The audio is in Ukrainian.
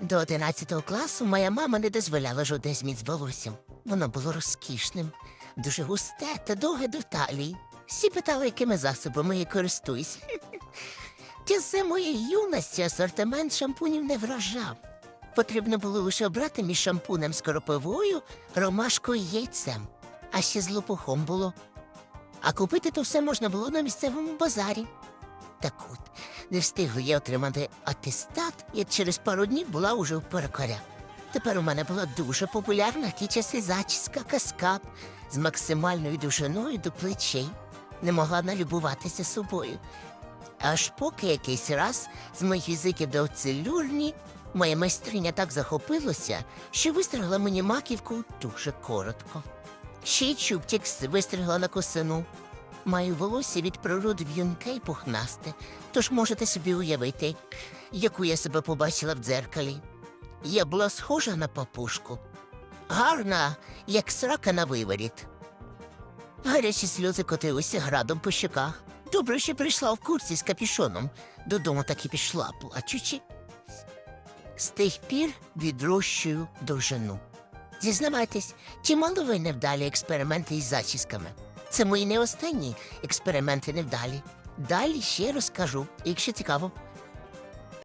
До 11 класу моя мама не дозволяла жодних змін з волоссям. Воно було розкішним, дуже густе та довге до талії. Всі питали, якими засобами я користуюсь. Тісе моєї юності асортимент шампунів не вражав. Потрібно було лише обрати між шампунем з коропивою, ромашкою і яйцем, а ще з лопухом було. А купити то все можна було на місцевому базарі. Так от, не встигла я отримати атестат, і через пару днів була уже у перукаря. Тепер у мене була дуже популярна в ті часи зачіска каскад з максимальною довжиною до плечей. Не могла налюбуватися собою. Аж поки якийсь раз з моїх язиків до целюрні моя майстриня так захопилася, що вистригла мені маківку дуже коротко. Ще й чубчик вистригла на косину. Маю волосся від природи в'юнке й пухнасте, тож можете собі уявити, яку я себе побачила в дзеркалі. Я була схожа на папушку, гарна, як срака на виворіт. Гарячі сльози котилися градом по щоках. Добре, що прийшла в курсі з капішоном. Додому так і пішла, плачучи. З тих пір відрощую довжину. Зізнавайтесь, чи мали ви невдалі експерименти із зачісками? Це мої не останні експерименти невдалі. Далі ще розкажу, якщо цікаво.